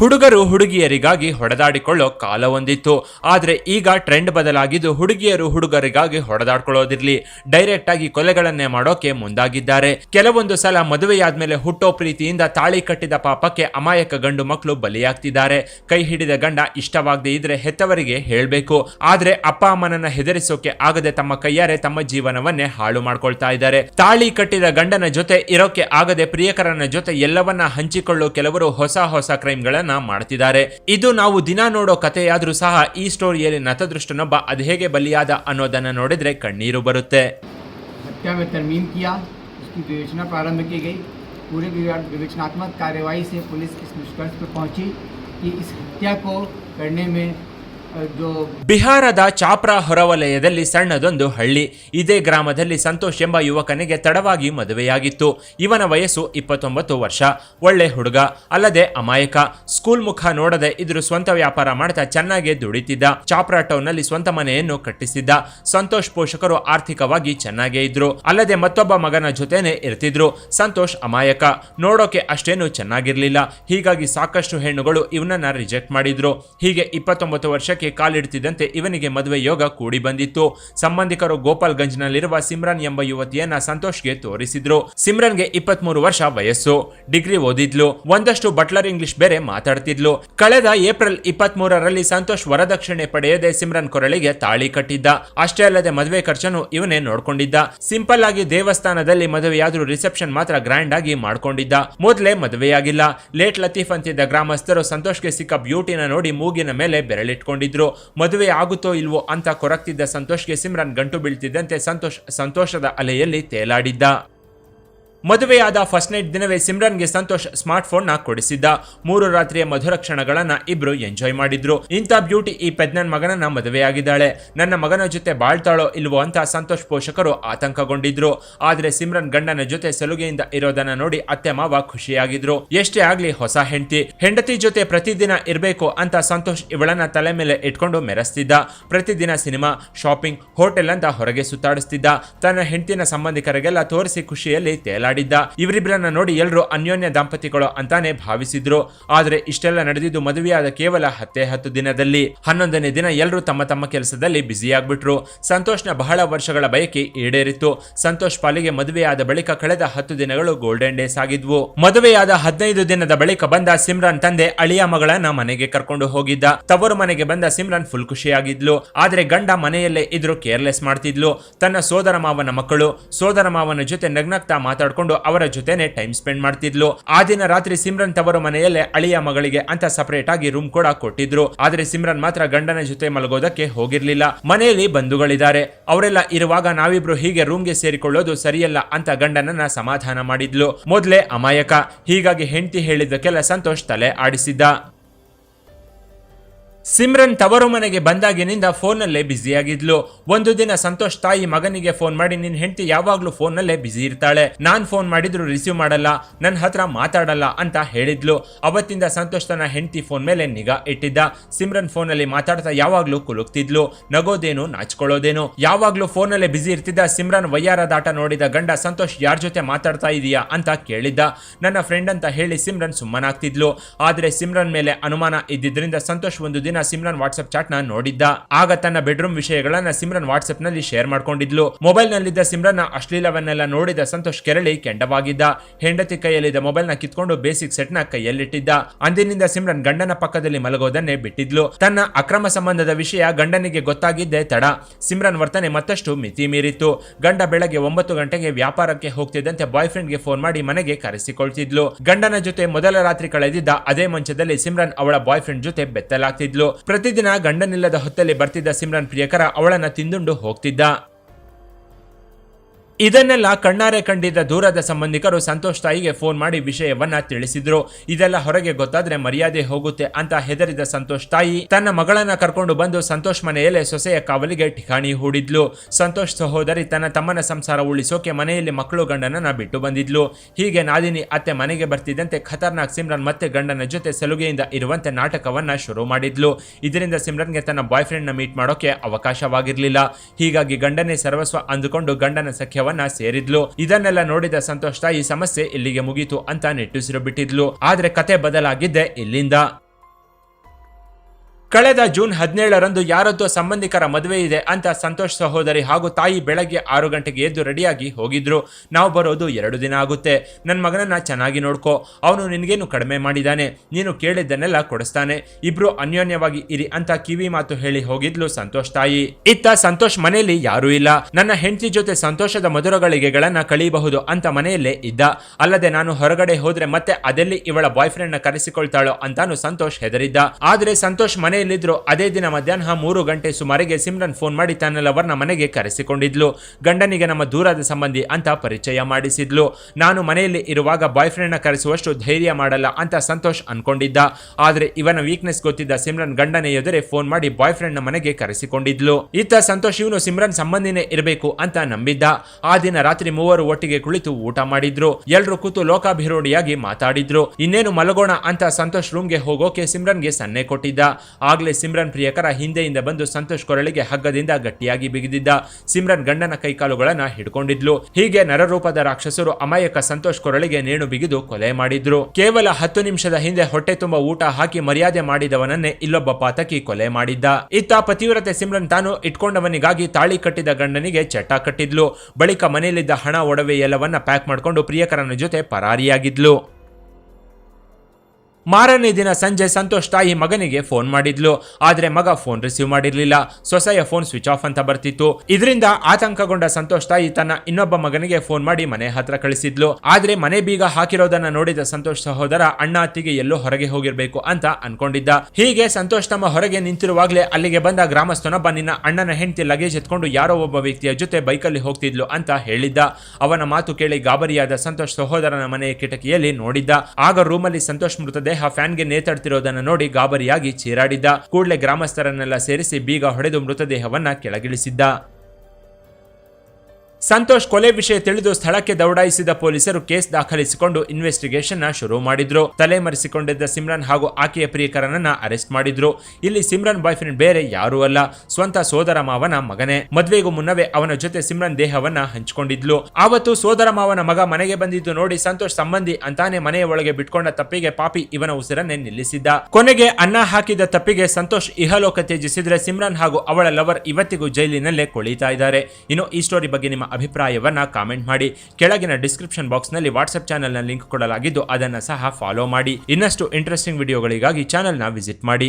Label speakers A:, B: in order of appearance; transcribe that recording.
A: ಹುಡುಗರು ಹುಡುಗಿಯರಿಗಾಗಿ ಹೊಡೆದಾಡಿಕೊಳ್ಳೋ ಕಾಲವೊಂದಿತ್ತು. ಆದರೆ ಈಗ ಟ್ರೆಂಡ್ ಬದಲಾಗಿದ್ದು ಹುಡುಗಿಯರು ಹುಡುಗರಿಗಾಗಿ ಹೊಡೆದಾಡ್ಕೊಳ್ಳೋದಿರ್ಲಿ. ಡೈರೆಕ್ಟ್ ಆಗಿ ಕೊಲೆಗಳನ್ನೇ ಮಾಡೋಕೆ ಮುಂದಾಗಿದ್ದಾರೆ. ಕೆಲವೊಂದು ಸಲ ಮದುವೆಯಾದ್ಮೇಲೆ ಹುಟ್ಟೋ ಪ್ರೀತಿಯಿಂದ ತಾಳಿ ಕಟ್ಟಿದ ಪಾಪಕ್ಕೆ ಅಮಾಯಕ ಗಂಡು ಮಕ್ಕಳು ಬಲಿಯಾಗ್ತಿದ್ದಾರೆ. ಕೈ ಹಿಡಿದ ಗಂಡ ಇಷ್ಟವಾಗದೇ ಇದ್ರೆ ಹೆತ್ತವರಿಗೆ ಹೇಳಬೇಕು. ಆದ್ರೆ ಅಪ್ಪ ಅಮ್ಮನನ್ನ ಹೆದರಿಸೋಕೆ ಆಗದೆ ತಮ್ಮ ಕೈಯಾರೆ ತಮ್ಮ ಜೀವನವನ್ನೇ ಹಾಳು ಮಾಡ್ಕೊಳ್ತಾ ಇದ್ದಾರೆ. ತಾಳಿ ಕಟ್ಟಿದ ಗಂಡನ ಜೊತೆ ಇರೋಕೆ ಆಗದೆ ಪ್ರಿಯಕರನ ಜೊತೆ ಎಲ್ಲವನ್ನ ಹಂಚಿಕೊಳ್ಳೋ ಕೆಲವರು ಹೊಸ ಹೊಸ ಕ್ರೈಮ್ಗಳನ್ನ ಮಾಡ್ತಿದ್ದಾರೆ ಇದು ನಾವು ದಿನ ನೋಡೋ ಕಥೆಯಾದ್ರೂ ಸಹ ಈ ಸ್ಟೋರಿಯಲ್ಲಿ ನತದೃಷ್ಟನೊಬ್ಬ ಅದು ಹೇಗೆ ಬಲಿಯಾದ ಅನ್ನೋದನ್ನ ನೋಡಿದ್ರೆ ಕಣ್ಣೀರು ಬರುತ್ತೆ
B: हत्या में तरमीम किया उसकी विवेचना प्रारंभ की गई पूरे विवा- विवेचनात्मक कार्यवाही से पुलिस इस निष्कर्ष पर पहुंची कि इस हत्या को करने में अ, जो
A: ಬಿಹಾರದ ಚಾಪ್ರಾ ಹೊರವಲಯದಲ್ಲಿ ಸಣ್ಣದೊಂದು ಹಳ್ಳಿ. ಇದೇ ಗ್ರಾಮದಲ್ಲಿ ಸಂತೋಷ್ ಎಂಬ ಯುವಕನಿಗೆ ತಡವಾಗಿ ಮದುವೆಯಾಗಿತ್ತು. ಇವನ ವಯಸ್ಸು ಇಪ್ಪತ್ತೊಂಬತ್ತು ವರ್ಷ. ಒಳ್ಳೆ ಹುಡುಗ, ಅಲ್ಲದೆ ಅಮಾಯಕ. ಸ್ಕೂಲ್ ಮುಖ ನೋಡದೆ ಇದ್ರು ಸ್ವಂತ ವ್ಯಾಪಾರ ಮಾಡ್ತಾ ಚೆನ್ನಾಗಿ ದುಡಿತಿದ್ದ. ಚಾಪ್ರಾ ಟೌನ್ನಲ್ಲಿ ಸ್ವಂತ ಮನೆಯನ್ನು ಕಟ್ಟಿಸಿದ್ದ. ಸಂತೋಷ್ ಪೋಷಕರು ಆರ್ಥಿಕವಾಗಿ ಚೆನ್ನಾಗೇ ಇದ್ರು. ಅಲ್ಲದೆ ಮತ್ತೊಬ್ಬ ಮಗನ ಜೊತೆನೆ ಇರ್ತಿದ್ರು. ಸಂತೋಷ್ ಅಮಾಯಕ. ನೋಡೋಕೆ ಅಷ್ಟೇನು ಚೆನ್ನಾಗಿರ್ಲಿಲ್ಲ. ಹೀಗಾಗಿ ಸಾಕಷ್ಟು ಹೆಣ್ಣುಗಳು ಇವನನ್ನ ರಿಜೆಕ್ಟ್ ಮಾಡಿದ್ರು. ಹೀಗೆ ಇಪ್ಪತ್ತೊಂಬತ್ತು ವರ್ಷಕ್ಕೆ ಕಾಲಿಡ್ತಿದ್ದಂತೆ ಇವನಿಗೆ ಮದುವೆ ಯೋಗ ಕೂಡಿ ಬಂದಿತ್ತು. ಸಂಬಂಧಿಕರು ಗೋಪಾಲ್ಗಂಜ್ನಲ್ಲಿರುವ ಸಿಮ್ರನ್ ಎಂಬ ಯುವತಿಯನ್ನ ಸಂತೋಷ್ಗೆ ತೋರಿಸಿದ್ರು. ಸಿಮ್ರನ್ಗೆ ಇಪ್ಪತ್ಮೂರು ವರ್ಷ ವಯಸ್ಸು. ಡಿಗ್ರಿ ಓದಿದ್ಲು. ಒಂದಷ್ಟು ಬಟ್ಲರ್ ಇಂಗ್ಲಿಷ್ ಬೇರೆ ಮಾತಾಡ್ತಿದ್ಲು. ಕಳೆದ ಏಪ್ರಿಲ್ ಇಪ್ಪತ್ತ್ ಮೂರರಲ್ಲಿ ಸಂತೋಷ್ ವರದಕ್ಷಿಣೆ ಪಡೆಯದೆ ಸಿಮ್ರನ್ ಕೊರಳಿಗೆ ತಾಳಿ ಕಟ್ಟಿದ್ದ. ಅಷ್ಟೇ ಅಲ್ಲದೆ ಮದುವೆ ಖರ್ಚನ್ನು ಇವನೇ ನೋಡ್ಕೊಂಡಿದ್ದ. ಸಿಂಪಲ್ ಆಗಿ ದೇವಸ್ಥಾನದಲ್ಲಿ ಮದುವೆಯಾದ್ರೂ ರಿಸೆಪ್ಷನ್ ಮಾತ್ರ ಗ್ರ್ಯಾಂಡ್ ಆಗಿ ಮಾಡ್ಕೊಂಡಿದ್ದ. ಮೊದಲೇ ಮದುವೆಯಾಗಿಲ್ಲ. ಲೇಟ್ ಲತೀಫ್ ಅಂತಿದ್ದ ಗ್ರಾಮಸ್ಥರು ಸಂತೋಷ್ಗೆ ಸಿಕ್ಕ ಬ್ಯೂಟಿನ ನೋಡಿ ಮೂಗಿನ ಮೇಲೆ ಬೆರಳಿಟ್ಕೊಂಡಿದ್ರು ಮದುವೆ ಆಗುತ್ತೋ ಇಲ್ವೋ ಅಂತ ಕೊರಗ್ತಿದ್ದ ಸಂತೋಷ್ಗೆ ಸಿಮ್ರಾನ್ ಗಂಟು ಬೀಳ್ತಿದ್ದಂತೆ ಸಂತೋಷ್ ಸಂತೋಷದ ಅಲೆಯಲ್ಲಿ ತೇಲಾಡಿದ್ದ. ಮದುವೆಯಾದ ಫಸ್ಟ್ ನೈಟ್ ದಿನವೇ ಸಿಮ್ರನ್ಗೆ ಸಂತೋಷ್ ಸ್ಮಾರ್ಟ್ ಫೋನ್ನ ಕೊಡಿಸಿದ್ದ. ಮೂರು ರಾತ್ರಿಯ ಮಧುರ ಕ್ಷಣಗಳನ್ನ ಇಬ್ರು ಎಂಜಾಯ್ ಮಾಡಿದ್ರು. ಇಂಥ ಬ್ಯೂಟಿ ಈ ಪೆದ್ನನ್ ಮಗನನ್ನ ಮದುವೆಯಾಗಿದ್ದಾಳೆ. ನನ್ನ ಮಗನ ಜೊತೆ ಬಾಳ್ತಾಳೋ ಇಲ್ವೋ ಅಂತ ಸಂತೋಷ್ ಪೋಷಕರು ಆತಂಕಗೊಂಡಿದ್ರು. ಆದ್ರೆ ಸಿಮ್ರನ್ ಗಂಡನ ಜೊತೆ ಸಲುಗೆಯಿಂದ ಇರೋದನ್ನ ನೋಡಿ ಅತ್ತೆ ಮಾವ ಖುಷಿಯಾಗಿದ್ರು. ಎಷ್ಟೇ ಆಗ್ಲಿ ಹೊಸ ಹೆಂಡತಿ. ಹೆಂಡತಿ ಜೊತೆ ಪ್ರತಿದಿನ ಇರಬೇಕು ಅಂತ ಸಂತೋಷ್ ಇವಳನ್ನ ತಲೆ ಮೇಲೆ ಇಟ್ಕೊಂಡು ಮೆರೆಸ್ತಿದ್ದ. ಪ್ರತಿದಿನ ಸಿನಿಮಾ, ಶಾಪಿಂಗ್, ಹೋಟೆಲ್ ಅಂತ ಹೊರಗೆ ಸುತ್ತಾಡಿಸ್ತಿದ್ದ. ತನ್ನ ಹೆಂಡತಿನ ಸಂಬಂಧಿಕರಿಗೆಲ್ಲ ತೋರಿಸಿ ಖುಷಿಯಲ್ಲಿ ತೇಲಾಡಿದ್ದ ಇವರಿಬ್ಬರನ್ನ ನೋಡಿ ಎಲ್ಲರೂ ಅನ್ಯೋನ್ಯ ದಾಂಪತಿಗಳು ಅಂತಾನೆ ಭಾವಿಸಿದ್ರು. ಆದ್ರೆ ಇಷ್ಟೆಲ್ಲ ನಡೆದಿದ್ದು ಮದುವೆಯಾದ ಕೇವಲ ಹತ್ತೇ ಹತ್ತು ದಿನದಲ್ಲಿ. ಹನ್ನೊಂದನೇ ದಿನ ಎಲ್ಲರೂ ತಮ್ಮ ತಮ್ಮ ಕೆಲಸದಲ್ಲಿ ಬ್ಯುಸಿಯಾಗ್ಬಿಟ್ರು. ಸಂತೋಷ್ನ ಬಹಳ ವರ್ಷಗಳ ಬಯಕೆ ಈಡೇರಿತ್ತು. ಸಂತೋಷ್ ಪಾಲಿಗೆ ಮದುವೆಯಾದ ಬಳಿಕ ಕಳೆದ ಹತ್ತು ದಿನಗಳು ಗೋಲ್ಡನ್ ಡೇಸ್ ಆಗಿದ್ವು. ಮದುವೆಯಾದ ಹದಿನೈದು ದಿನದ ಬಳಿಕ ಬಂದ ಸಿಮ್ರಾನ್ ತಂದೆ ಅಳಿಯ ಮಗಳನ್ನ ಮನೆಗೆ ಕರ್ಕೊಂಡು ಹೋಗಿದ್ದ. ತವರು ಮನೆಗೆ ಬಂದ ಸಿಮ್ರಾನ್ ಫುಲ್ ಖುಷಿಯಾಗಿದ್ಲು. ಆದ್ರೆ ಗಂಡ ಮನೆಯಲ್ಲೇ ಇದ್ರು ಕೇರ್ಲೆಸ್ ಮಾಡ್ತಿದ್ಲು. ತನ್ನ ಸೋದರ ಮಾವನ ಮಕ್ಕಳು ಸೋದರ ಮಾವನ ಜೊತೆ ನಗ್ನಗ್ತಾ ಮಾತಾಡ್ಕೊಂಡು ಅವರ ಜೊತೆನೆ ಟೈಮ್ ಸ್ಪೆಂಡ್ ಮಾಡ್ತಿದ್ಲು. ಆ ದಿನ ರಾತ್ರಿ ಸಿಮ್ರನ್ ತವರು ಮನೆಯಲ್ಲೇ ಅಳಿಯ ಮಗಳಿಗೆ ಅಂತ ಸಪರೇಟ್ ಆಗಿ ರೂಮ್ ಕೂಡ ಕೊಟ್ಟಿದ್ರು. ಆದ್ರೆ ಸಿಮ್ರನ್ ಮಾತ್ರ ಗಂಡನ ಜೊತೆ ಮಲಗೋದಕ್ಕೆ ಹೋಗಿರ್ಲಿಲ್ಲ. ಮನೆಯಲ್ಲಿ ಬಂಧುಗಳಿದ್ದಾರೆ. ಅವರೆಲ್ಲ ಇರುವಾಗ ನಾವಿಬ್ರು ಹೀಗೆ ರೂಮ್ಗೆ ಸೇರಿಕೊಳ್ಳೋದು ಸರಿಯಲ್ಲ ಅಂತ ಗಂಡನನ್ನ ಸಮಾಧಾನ ಮಾಡಿದ್ಲು. ಮೊದ್ಲೇ ಅಮಾಯಕ. ಹೀಗಾಗಿ ಹೆಂಡತಿ ಹೇಳಿದ್ದಕ್ಕೆಲ್ಲ ಸಂತೋಷ್ ತಲೆ ಆಡಿಸಿದ್ದ. ಸಿಮ್ರನ್ ತವರು ಮನೆಗೆ ಬಂದಾಗಿನಿಂದ ಫೋನಲ್ಲೇ ಬ್ಯುಸಿಯಾಗಿದ್ಲು. ಒಂದು ದಿನ ಸಂತೋಷ್ ತಾಯಿ ಮಗನಿಗೆ ಫೋನ್ ಮಾಡಿ, ನಿನ್ ಹೆಂಡತಿ ಯಾವಾಗ್ಲೂ ಫೋನ್ನಲ್ಲೇ ಬ್ಯುಸಿ ಇರ್ತಾಳೆ. ನಾನ್ ಫೋನ್ ಮಾಡಿದ್ರು ರಿಸೀವ್ ಮಾಡಲ್ಲ. ನನ್ನ ಹತ್ರ ಮಾತಾಡಲ್ಲ, ಅಂತ ಹೇಳಿದ್ಲು. ಅವತ್ತಿಂದ ಸಂತೋಷ್ ತನ್ನ ಹೆಂಡತಿ ಫೋನ್ ಮೇಲೆ ನಿಗಾ ಇಟ್ಟಿದ್ದ. ಸಿಮ್ರನ್ ಫೋನಲ್ಲಿ ಮಾತಾಡ್ತಾ ಯಾವಾಗ್ಲೂ ಕುಲುಕ್ತಿದ್ಲು. ನಗೋದೇನು, ನಾಚ್ಕೊಳ್ಳೋದೇನು? ಯಾವಾಗ್ಲೂ ಫೋನಲ್ಲೇ ಬ್ಯುಸಿ ಇರ್ತಿದ್ದ ಸಿಮ್ರನ್ ವಯ್ಯಾರ ದಾಟ ನೋಡಿದ ಗಂಡ, ಸಂತೋಷ್, ಯಾರ ಜೊತೆ ಮಾತಾಡ್ತಾ ಇದೀಯಾ? ಅಂತ ಕೇಳಿದ್ದ. ನನ್ನ ಫ್ರೆಂಡ್ ಅಂತ ಹೇಳಿ ಸಿಮ್ರನ್ ಸುಮ್ಮನಾಗ್ತಿದ್ಲು. ಆದ್ರೆ ಸಿಮ್ರನ್ ಮೇಲೆ ಅನುಮಾನ ಇದ್ದಿದ್ರಿಂದ ಸಂತೋಷ್ ಒಂದು ಸಿಮ್ರನ್ ವಾಟ್ಸ್ಆಪ್ ಚಾಟ್ನ ನೋಡಿದ್ದ. ಆಗ ತನ್ನ ಬೆಡ್ರೂಮ್ ವಿಷಯಗಳನ್ನ ಸಿಮ್ರನ್ ವಾಟ್ಸ್ಆಪ್ನಲ್ಲಿ ಶೇರ್ ಮಾಡ್ಕೊಂಡಿದ್ಲು. ಮೊಬೈಲ್ ನಲ್ಲಿದ್ದ ಸಿಮ್ರನ್ ಅಶ್ಲೀಲವನ್ನೆಲ್ಲ ನೋಡಿದ ಸಂತೋಷ್ ಕೆರಳಿ ಕೆಂಡವಾಗಿದ್ದ. ಹೆಂಡತಿ ಕೈಯಲ್ಲಿದ್ದ ಮೊಬೈಲ್ನ ಕಿತ್ಕೊಂಡು ಬೇಸಿಕ್ ಸೆಟ್ನ ಕೈಯಲ್ಲಿಟ್ಟಿದ್ದ. ಅಂದಿನಿಂದ ಸಿಮ್ರನ್ ಗಂಡನ ಪಕ್ಕದಲ್ಲಿ ಮಲಗೋದನ್ನೇ ಬಿಟ್ಟಿದ್ಲು. ತನ್ನ ಅಕ್ರಮ ಸಂಬಂಧದ ವಿಷಯ ಗಂಡನಿಗೆ ಗೊತ್ತಾಗಿದ್ದೇ ತಡ. ಸಿಮ್ರನ್ ವರ್ತನೆ ಮತ್ತಷ್ಟು ಮಿತಿ ಮೀರಿತ್ತು. ಗಂಡ ಬೆಳಗ್ಗೆ ಒಂಬತ್ತು ಗಂಟೆಗೆ ವ್ಯಾಪಾರಕ್ಕೆ ಹೋಗ್ತಿದ್ದಂತೆ ಬಾಯ್ ಫ್ರೆಂಡ್ಗೆ ಫೋನ್ ಮಾಡಿ ಮನೆಗೆ ಕರೆಸಿಕೊಳ್ತಿದ್ಲು. ಗಂಡನ ಜೊತೆ ಮೊದಲ ರಾತ್ರಿ ಕಳೆದಿದ್ದ ಅದೇ ಮಂಚದಲ್ಲಿ ಸಿಮ್ರನ್ ಅವಳ ಬಾಯ್ ಫ್ರೆಂಡ್ ಜೊತೆ ಬೆತ್ತಲಾಗ್ತಿದ್ಲು. ಪ್ರತಿದಿನ ಗಂಡನಿಲ್ಲದ ಹೊತ್ತಲ್ಲಿ ಬರ್ತಿದ್ದ ಸಿಮ್ರಾನ್ ಪ್ರಿಯಕರ ಅವಳನ್ನ ತಿಂದುಂಡು ಹೋಗ್ತಿದ್ದ. ಇದನ್ನೆಲ್ಲ ಕಣ್ಣಾರೆ ಕಂಡಿದ್ದ ದೂರದ ಸಂಬಂಧಿಕರು ಸಂತೋಷ್ ತಾಯಿಗೆ ಫೋನ್ ಮಾಡಿ ವಿಷಯವನ್ನ ತಿಳಿಸಿದ್ರು. ಇದೆಲ್ಲ ಹೊರಗೆ ಗೊತ್ತಾದ್ರೆ ಮರ್ಯಾದೆ ಹೋಗುತ್ತೆ ಅಂತ ಹೆದರಿದ ಸಂತೋಷ್ ತಾಯಿ ತನ್ನ ಮಗಳನ್ನ ಕರ್ಕೊಂಡು ಬಂದು ಸಂತೋಷ್ ಮನೆಯಲ್ಲೇ ಸೊಸೆಯ ಕಾವಲಿಗೆ ಠಿಕಾಣಿ ಹೂಡಿದ್ಲು. ಸಂತೋಷ್ ಸಹೋದರಿ ತನ್ನ ತಮ್ಮನ ಸಂಸಾರ ಉಳಿಸೋಕೆ ಮನೆಯಲ್ಲಿ ಮಕ್ಕಳು ಗಂಡನನ್ನ ಬಿಟ್ಟು ಬಂದಿದ್ಲು. ಹೀಗೆ ನಾದಿನಿ ಅತ್ತೆ ಮನೆಗೆ ಬರ್ತಿದ್ದಂತೆ ಖತರ್ನಾಕ್ ಸಿಮ್ರನ್ ಮತ್ತೆ ಗಂಡನ ಜೊತೆ ಸಲುಗೆಯಿಂದ ಇರುವಂತೆ ನಾಟಕವನ್ನ ಶುರು ಮಾಡಿದ್ಲು. ಇದರಿಂದ ಸಿಮ್ರನ್ಗೆ ತನ್ನ ಬಾಯ್ ಫ್ರೆಂಡ್ನ ಮೀಟ್ ಮಾಡೋಕೆ ಅವಕಾಶವಾಗಿರ್ಲಿಲ್ಲ. ಹೀಗಾಗಿ ಗಂಡನೇ ಸರ್ವಸ್ವ ಅಂದುಕೊಂಡು ಗಂಡನ ಸಖ್ಯವನ್ನ ಸೇರಿದ್ಲು. ಇದನ್ನೆಲ್ಲ ನೋಡಿದ ಸಂತೋಷ್ ತಾಯಿ ಸಮಸ್ಯೆ ಇಲ್ಲಿಗೆ ಮುಗೀತು ಅಂತ ನಿಟ್ಟುಸಿರು ಬಿಟ್ಟಿದ್ಲು. ಆದ್ರೆ ಕತೆ ಬದಲಾಗಿದ್ದೆ ಇಲ್ಲಿಂದ. ಕಳೆದ ಜೂನ್ ಹದಿನೇಳರಂದು ಯಾರದ್ದು ಸಂಬಂಧಿಕರ ಮದುವೆ ಇದೆ ಅಂತ ಸಂತೋಷ್ ಸಹೋದರಿ ಹಾಗೂ ತಾಯಿ ಬೆಳಗ್ಗೆ ಆರು ಗಂಟೆಗೆ ಎದ್ದು ರೆಡಿಯಾಗಿ ಹೋಗಿದ್ರು. ನಾವು ಬರೋದು ಎರಡು ದಿನ ಆಗುತ್ತೆ. ನನ್ನ ಮಗನನ್ನ ಚೆನ್ನಾಗಿ ನೋಡ್ಕೋ. ಅವನು ನಿನಗೇನು ಕಡಿಮೆ ಮಾಡಿದಾನೆ? ನೀನು ಕೇಳಿದ್ದನ್ನೆಲ್ಲ ಕೊಡಿಸ್ತಾನೆ. ಇಬ್ರು ಅನ್ಯೋನ್ಯವಾಗಿ ಇರಿ ಅಂತ ಕಿವಿ ಮಾತು ಹೇಳಿ ಹೋಗಿದ್ಲು ಸಂತೋಷ್ ತಾಯಿ. ಇತ್ತ ಸಂತೋಷ್ ಮನೆಯಲ್ಲಿ ಯಾರೂ ಇಲ್ಲ. ನನ್ನ ಹೆಂಡತಿ ಜೊತೆ ಸಂತೋಷದ ಮಧುರಗಳಿಗೆಗಳನ್ನ ಕಳೀಬಹುದು ಅಂತ ಮನೆಯಲ್ಲೇ ಇದ್ದ. ಅಲ್ಲದೆ ನಾನು ಹೊರಗಡೆ ಹೋದ್ರೆ ಮತ್ತೆ ಅದೆಲ್ಲಿ ಇವಳ ಬಾಯ್ ಫ್ರೆಂಡ್ನ ಕರೆಸಿಕೊಳ್ತಾಳೋ ಅಂತಾನು ಸಂತೋಷ್ ಹೆದರಿದ್ದ. ಆದ್ರೆ ಸಂತೋಷ್ ಮನೆಯಲ್ಲಿದ್ರು ಅದೇ ದಿನ ಮಧ್ಯಾಹ್ನ ಮೂರು ಗಂಟೆ ಸುಮಾರಿಗೆ ಸಿಮ್ರನ್ ಫೋನ್ ಮಾಡಿ ತನ್ನ ಲವರ್ನ ಮನೆಗೆ ಕರೆಸಿಕೊಂಡಿದ್ಲು. ಗಂಡನಿಗೆ ನಮ್ಮ ದೂರದ ಸಂಬಂಧಿ ಅಂತ ಪರಿಚಯ ಮಾಡಿಸಿದ್ಲು. ನಾನು ಮನೆಯಲ್ಲಿ ಇರುವಾಗ ಬಾಯ್ ಫ್ರೆಂಡ್ನ ಕರೆಸುವಷ್ಟು ಧೈರ್ಯ ಮಾಡಲ್ಲ ಅಂತ ಸಂತೋಷ್ ಅನ್ಕೊಂಡಿದ್ದ. ಆದರೆ ಇವನ ವೀಕ್ನೆಸ್ ಗೊತ್ತಿದ್ದ ಸಿಮ್ರನ್ ಗಂಡನ ಎದುರೇ ಫೋನ್ ಮಾಡಿ ಬಾಯ್ ಫ್ರೆಂಡ್ನ ಮನೆಗೆ ಕರೆಸಿಕೊಂಡಿದ್ಲು. ಇತ್ತ ಸಂತೋಷ್ ಇವನು ಸಿಮ್ರನ್ ಸಂಬಂಧಿನೇ ಇರಬೇಕು ಅಂತ ನಂಬಿದ್ದ. ಆ ದಿನ ರಾತ್ರಿ ಮೂವರು ಒಟ್ಟಿಗೆ ಕುಳಿತು ಊಟ ಮಾಡಿದ್ರು. ಎಲ್ರು ಕೂತು ಲೋಕಾಭಿರೋಡಿಯಾಗಿ ಮಾತಾಡಿದ್ರು. ಇನ್ನೇನು ಮಲಗೋಣ ಅಂತ ಸಂತೋಷ್ ರೂಮ್ಗೆ ಹೋಗೋಕೆ ಸಿಮ್ರನ್ಗೆ ಸನ್ನೆ ಕೊಟ್ಟಿದ್ದ. ಆಗ್ಲೇ ಸಿಮ್ರನ್ ಪ್ರಿಯಕರ ಹಿಂದೆಯಿಂದ ಬಂದು ಸಂತೋಷ್ ಕೊರಳಿಗೆ ಹಗ್ಗದಿಂದ ಗಟ್ಟಿಯಾಗಿ ಬಿಗಿದಿದ್ದ ಸಿಮ್ರನ್ ಗಂಡನ ಕೈಕಾಲುಗಳನ್ನ ಹಿಡ್ಕೊಂಡಿದ್ಲು. ಹೀಗೆ ನರರೂಪದ ರಾಕ್ಷಸರು ಅಮಾಯಕ ಸಂತೋಷ್ ಕೊರಳಿಗೆ ನೇಣು ಬಿಗಿದು ಕೊಲೆ ಮಾಡಿದ್ರು. ಕೇವಲ ಹತ್ತು ನಿಮಿಷದ ಹಿಂದೆ ಹೊಟ್ಟೆ ತುಂಬ ಊಟ ಹಾಕಿ ಮರ್ಯಾದೆ ಮಾಡಿದವನನ್ನೇ ಇಲ್ಲೊಬ್ಬ ಪಾತಕಿ ಕೊಲೆ ಮಾಡಿದ್ದ. ಇತ್ತ ಪತಿವ್ರತೆ ಸಿಮ್ರನ್ ತಾನು ಇಟ್ಕೊಂಡವನಿಗಾಗಿ ತಾಳಿ ಕಟ್ಟಿದ ಗಂಡನಿಗೆ ಚಟ ಕಟ್ಟಿದ್ಲು. ಬಳಿಕ ಮನೆಯಲ್ಲಿದ್ದ ಹಣ ಒಡವೆ ಎಲ್ಲವನ್ನ ಪ್ಯಾಕ್ ಮಾಡ್ಕೊಂಡು ಪ್ರಿಯಕರನ ಜೊತೆ ಪರಾರಿಯಾಗಿದ್ಲು. ಮಾರನೇ ದಿನ ಸಂಜೆ ಸಂತೋಷ್ ತಾಯಿ ಮಗನಿಗೆ ಫೋನ್ ಮಾಡಿದ್ಲು. ಆದ್ರೆ ಮಗ ಫೋನ್ ರಿಸೀವ್ ಮಾಡಿರ್ಲಿಲ್ಲ. ಸೊಸೆಯ ಫೋನ್ ಸ್ವಿಚ್ ಆಫ್ ಅಂತ ಬರ್ತಿತ್ತು. ಇದರಿಂದ ಆತಂಕಗೊಂಡ ಸಂತೋಷ್ ತಾಯಿ ತನ್ನ ಇನ್ನೊಬ್ಬ ಮಗನಿಗೆ ಫೋನ್ ಮಾಡಿ ಮನೆ ಹತ್ರ ಕಳಿಸಿದ್ಲು. ಆದ್ರೆ ಮನೆ ಬೀಗ ಹಾಕಿರೋದನ್ನ ನೋಡಿದ ಸಂತೋಷ್ ಸಹೋದರ, ಅಣ್ಣ, ಅತ್ತಿಗೆ ಎಲ್ಲೋ ಹೊರಗೆ ಹೋಗಿರ್ಬೇಕು ಅಂತ ಅನ್ಕೊಂಡಿದ್ದ. ಹೀಗೆ ಸಂತೋಷ್ ತಮ್ಮ ಹೊರಗೆ ನಿಂತಿರುವಾಗ್ಲೇ ಅಲ್ಲಿಗೆ ಬಂದ ಗ್ರಾಮಸ್ಥನೊಬ್ಬ ನಿನ್ನ ಅಣ್ಣನ ಹೆಂಡತಿ ಲಗೇಜ್ ಎತ್ಕೊಂಡು ಯಾರೋ ಒಬ್ಬ ವ್ಯಕ್ತಿಯ ಜೊತೆ ಬೈಕಲ್ಲಿ ಹೋಗ್ತಿದ್ಲು ಅಂತ ಹೇಳಿದ್ದ. ಅವನ ಮಾತು ಕೇಳಿ ಗಾಬರಿಯಾದ ಸಂತೋಷ್ ಸಹೋದರನ ಮನೆಯ ಕಿಟಕಿಯಲ್ಲಿ ನೋಡಿದ್ದ. ಆಗ ರೂಮಲ್ಲಿ ಸಂತೋಷ್ ಮೃತದೇಹ ಫ್ಯಾನ್ಗೆ ನೇತಾಡ್ತಿರೋದನ್ನು ನೋಡಿ ಗಾಬರಿಯಾಗಿ ಚೀರಾಡಿದ್ದ. ಕೂಡಲೇ ಗ್ರಾಮಸ್ಥರನ್ನೆಲ್ಲ ಸೇರಿಸಿ ಬೀಗ ಹೊಡೆದು ಮೃತದೇಹವನ್ನ ಕೆಳಗಿಳಿಸಿದ್ದ. ಸಂತೋಷ್ ಕೊಲೆ ವಿಷಯ ತಿಳಿದು ಸ್ಥಳಕ್ಕೆ ದೌಡಾಯಿಸಿದ ಪೊಲೀಸರು ಕೇಸ್ ದಾಖಲಿಸಿಕೊಂಡು ಇನ್ವೆಸ್ಟಿಗೇಷನ್ ಶುರು ಮಾಡಿದ್ರು. ತಲೆಮರೆಸಿಕೊಂಡಿದ್ದ ಸಿಮ್ರನ್ ಹಾಗೂ ಆಕೆಯ ಪ್ರಿಯಕರನನ್ನ ಅರೆಸ್ಟ್ ಮಾಡಿದ್ರು. ಇಲ್ಲಿ ಸಿಮ್ರನ್ ಬಾಯ್ ಫ್ರೆಂಡ್ ಬೇರೆ ಯಾರೂ ಅಲ್ಲ. ಸ್ವಂತ ಸೋದರ ಮಾವನ ಮಗನೇ. ಮದುವೆಗೂ ಮುನ್ನವೇ ಅವನ ಜೊತೆ ಸಿಮ್ರನ್ ದೇಹವನ್ನ ಹಂಚಿಕೊಂಡಿದ್ಲು. ಆವತ್ತು ಸೋದರ ಮಾವನ ಮಗ ಮನೆಗೆ ಬಂದಿದ್ದು ನೋಡಿ ಸಂತೋಷ್ ಸಂಬಂಧಿ ಅಂತಾನೆ ಮನೆಯ ಒಳಗೆ ಬಿಟ್ಕೊಂಡ ತಪ್ಪಿಗೆ ಪಾಪಿ ಇವನ ಉಸಿರನ್ನೇ ನಿಲ್ಲಿಸಿದ್ದ. ಕೊನೆಗೆ ಅನ್ನ ಹಾಕಿದ ತಪ್ಪಿಗೆ ಸಂತೋಷ್ ಇಹಲೋಕ ತ್ಯಜಿಸಿದ್ರೆ ಸಿಮ್ರನ್ ಹಾಗೂ ಅವಳ ಲವರ್ ಇವತ್ತಿಗೂ ಜೈಲಿನಲ್ಲೇ ಕೊಳೀತಾ ಇದ್ದಾರೆ. ಇನ್ನು ಈ ಸ್ಟೋರಿ ಬಗ್ಗೆ ನಿಮ್ಮ ಅಭಿಪ್ರಾಯವನ್ನ ಕಾಮೆಂಟ್ ಮಾಡಿ. ಕೆಳಗಿನ ಡಿಸ್ಕ್ರಿಪ್ಷನ್ ಬಾಕ್ಸ್ನಲ್ಲಿ ವಾಟ್ಸ್ಆಪ್ನ ಲಿಂಕ್ ಕೊಡಲಾಗಿದ್ದು ಅದನ್ನು ಸಹ ಫಾಲೋ ಮಾಡಿ. ಇನ್ನಷ್ಟು ಇಂಟ್ರೆಸ್ಟಿಂಗ್ ವಿಡಿಯೋಗಳಿಗಾಗಿ ಚಾನೆಲ್ನ ವಿಸಿಟ್ ಮಾಡಿ.